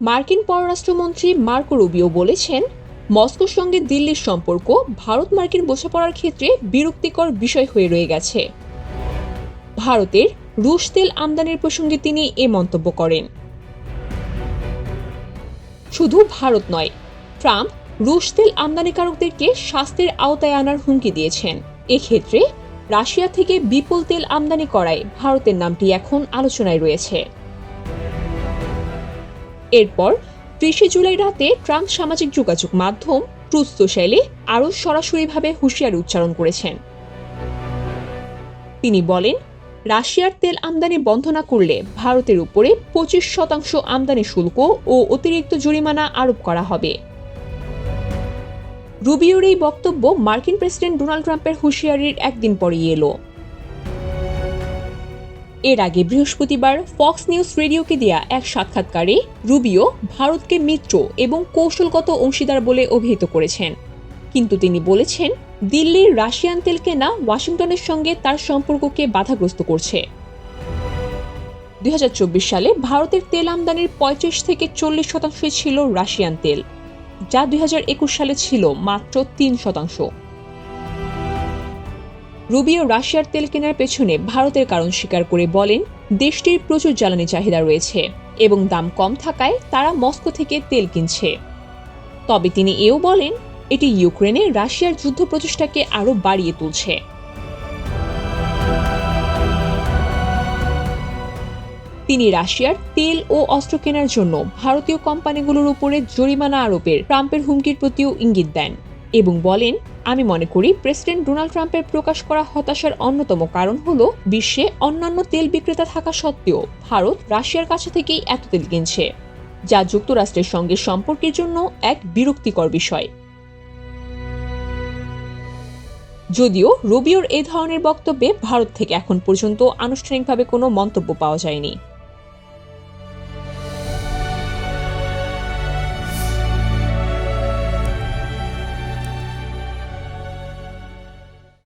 মার্কিন পররাষ্ট্রমন্ত্রী Marco Rubio বলেছেন, মস্কোর সঙ্গে দিল্লির সম্পর্ক ভারত মার্কিন বোঝাপড়ার ক্ষেত্রে বিরক্তিকর বিষয় হয়ে রয়ে গেছে। ভারতের রুশ তেল আমদানির প্রসঙ্গে তিনি এ মন্তব্য করেন। শুধু ভারত নয়, ট্রাম্প রুশ তেল আমদানিকারকদেরকে শাস্তির আওতায় আনার হুমকি দিয়েছেন। এক্ষেত্রে রাশিয়া থেকে বিপুল তেল আমদানি করায় ভারতের নামটি এখন আলোচনায় রয়েছে। এরপর ত্রিশে জুলাই রাতে ট্রাম্প সামাজিক যোগাযোগ মাধ্যম ট্রুথ সোশ্যালে আরও সরাসরিভাবে হুঁশিয়ারি উচ্চারণ করেছেন। তিনি বলেন, রাশিয়ার তেল আমদানি বন্ধ না করলে ভারতের উপরে পঁচিশ শতাংশ আমদানি শুল্ক ও অতিরিক্ত জরিমানা আরোপ করা হবে। রুবিওর এই বক্তব্য মার্কিন প্রেসিডেন্ট ডোনাল্ড ট্রাম্পের হুঁশিয়ারির একদিন পরেই এলো। এর আগে বৃহস্পতিবার ফক্স নিউজ রেডিওকে দেয়া এক সাক্ষাৎকারে রুবিও ভারতকে মিত্র এবং কৌশলগত অংশীদার বলে অভিহিত করেছেন। কিন্তু তিনি বলেছেন, দিল্লির রাশিয়ান তেল কেনা ওয়াশিংটনের সঙ্গে তার সম্পর্ককে বাধাগ্রস্ত করছে। দুই হাজার চব্বিশ সালে ভারতের তেল আমদানির পঁয়ত্রিশ থেকে চল্লিশ শতাংশই ছিল রাশিয়ান তেল, যা দুই হাজার একুশ সালে ছিল মাত্র তিন শতাংশ। রুবিও রাশিয়ার তেল কেনার পেছনে ভারতের কারণ স্বীকার করে বলেন, দেশটির প্রচুর জ্বালানি চাহিদা রয়েছে এবং দাম কম থাকায় তারা মস্কো থেকে তেল কিনছে। তবে তিনি এও বলেন, এটি ইউক্রেনে রাশিয়ার যুদ্ধ প্রচেষ্টাকে আরও বাড়িয়ে তুলছে। তিনি রাশিয়ার তেল ও অস্ত্র কেনার জন্য ভারতীয় কোম্পানিগুলোর উপরে জরিমানা আরোপের ট্রাম্পের হুমকির প্রতিও ইঙ্গিত দেন। এবং বলেন, আমি মনে করি প্রেসিডেন্ট ডোনাল্ড ট্রাম্পের প্রকাশ করা হতাশার অন্যতম কারণ হল বিশ্বে অন্যান্য তেল বিক্রেতা থাকা সত্ত্বেও ভারত রাশিয়ার কাছে থেকেই এত তেল কিনছে, যা যুক্তরাষ্ট্রের সঙ্গে সম্পর্কের জন্য এক বিরক্তিকর বিষয়। যদিও রুবিওর এ ধরনের বক্তব্যে ভারত থেকে এখন পর্যন্ত আনুষ্ঠানিকভাবে কোনো মন্তব্য পাওয়া যায়নি।